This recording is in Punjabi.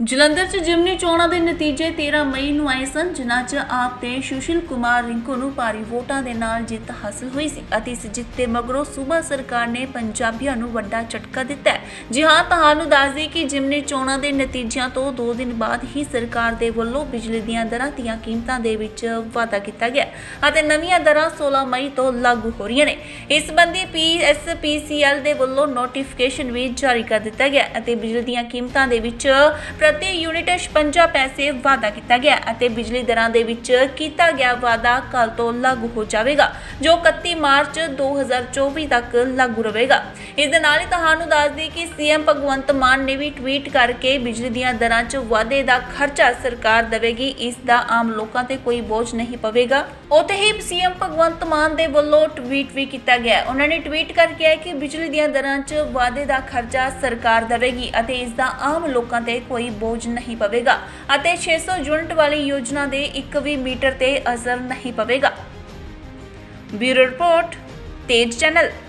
ਜਲੰਧਰ 'ਚ ਜਿਮਨੀ ਚੋਣਾਂ ਦੇ ਨਤੀਜੇ 13 ਮਈ ਨੂੰ ਆਏ ਸਨ, ਜਿਨ੍ਹਾਂ 'ਚ ਆਪ ਤੇ ਸੁਸ਼ੀਲ ਕੁਮਾਰ ਰਿੰਕੂ ਨੂੰ ਭਾਰੀ ਵੋਟਾਂ ਦੇ ਨਾਲ ਜਿੱਤ ਹਾਸਲ ਹੋਈ ਸੀ ਅਤੇ ਇਸ ਜਿੱਤ ਦੇ ਮਗਰੋਂ ਸੂਬਾ ਸਰਕਾਰ ਨੇ ਪੰਜਾਬੀਆਂ ਨੂੰ ਵੱਡਾ ਝਟਕਾ ਦਿੱਤਾ ਹੈ। ਜੀ ਹਾਂ, ਤੁਹਾਨੂੰ ਦੱਸ ਦਈਏ ਕਿ ਜਿਮਨੀ ਚੋਣਾਂ ਦੇ ਨਤੀਜਿਆਂ ਤੋਂ 2 ਦਿਨ ਬਾਅਦ ਹੀ ਸਰਕਾਰ ਦੇ ਵੱਲੋਂ ਬਿਜਲੀ ਦੀਆਂ ਦਰਾਂ ਦੀਆਂ ਕੀਮਤਾਂ ਦੇ ਵਿੱਚ ਵਾਧਾ ਕੀਤਾ ਗਿਆ ਅਤੇ ਨਵੀਆਂ ਦਰਾਂ 16 ਮਈ ਤੋਂ ਲਾਗੂ ਹੋ ਰਹੀਆਂ ਨੇ। ਇਸ ਸੰਬੰਧੀ ਪੀਐਸਪੀਸੀਐਲ ਦੇ ਵੱਲੋਂ ਨੋਟੀਫਿਕੇਸ਼ਨ ਵੀ ਜਾਰੀ ਕਰ ਦਿੱਤਾ ਗਿਆ ਅਤੇ ਬਿਜਲੀ ਦੀਆਂ ਕੀਮਤਾਂ ਦੇ ਵਿੱਚ ਪ੍ਰਤੀ ਯੂਨਿਟ 56 ਪੈਸੇ ਵਾਧਾ ਕੀਤਾ ਗਿਆ ਅਤੇ ਬਿਜਲੀ ਦਰਾਂ ਦੇ ਵਿੱਚ ਕੀਤਾ ਗਿਆ ਵਾਧਾ ਕੱਲ ਤੋਂ ਲਾਗੂ ਹੋ ਜਾਵੇਗਾ, ਜੋ 31 ਮਾਰਚ 2024 ਤੱਕ ਲਾਗੂ ਰਹੇਗਾ। ਇਸ ਦੇ ਨਾਲ ਹੀ ਤੁਹਾਨੂੰ ਦੱਸ ਦਈਏ ਕਿ ਸੀਐਮ ਭਗਵੰਤ ਮਾਨ ਨੇ ਵੀ ਟਵੀਟ ਕਰਕੇ ਬਿਜਲੀ ਦੀਆਂ ਦਰਾਂ 'ਚ ਵਾਧੇ ਦਾ ਖਰਚਾ ਸਰਕਾਰ ਦੇਵੇਗੀ, ਇਸ ਦਾ ਆਮ ਲੋਕਾਂ ਤੇ ਕੋਈ ਬੋਝ ਨਹੀਂ ਪਵੇਗਾ। ਉੱਥੇ ਹੀ ਸੀਐਮ ਭਗਵੰਤ ਮਾਨ ਦੇ ਵੱਲੋਂ ਟਵੀਟ ਵੀ ਕੀਤਾ ਗਿਆ। ਉਹਨਾਂ ਨੇ ਟਵੀਟ ਕਰਕੇ ਕਿਹਾ ਕਿ ਬਿਜਲੀ ਦੀਆਂ ਦਰਾਂ 'ਚ ਵਾਧੇ ਦਾ ਖਰਚਾ ਸਰਕਾਰ ਦੇਵੇਗੀ ਅਤੇ ਇਸ ਦਾ ਆਮ ਲੋਕਾਂ ਤੇ ਕੋਈ ਬੋਝ ਨਹੀਂ ਪਵੇਗਾ ਅਤੇ 600 ਯੂਨਿਟ ਵਾਲੀ ਯੋਜਨਾ ਦੇ ਇੱਕ ਵੀ ਮੀਟਰ ਤੇ ਅਸਰ ਨਹੀਂ ਪਵੇਗਾ। Bureau report, Tez channel.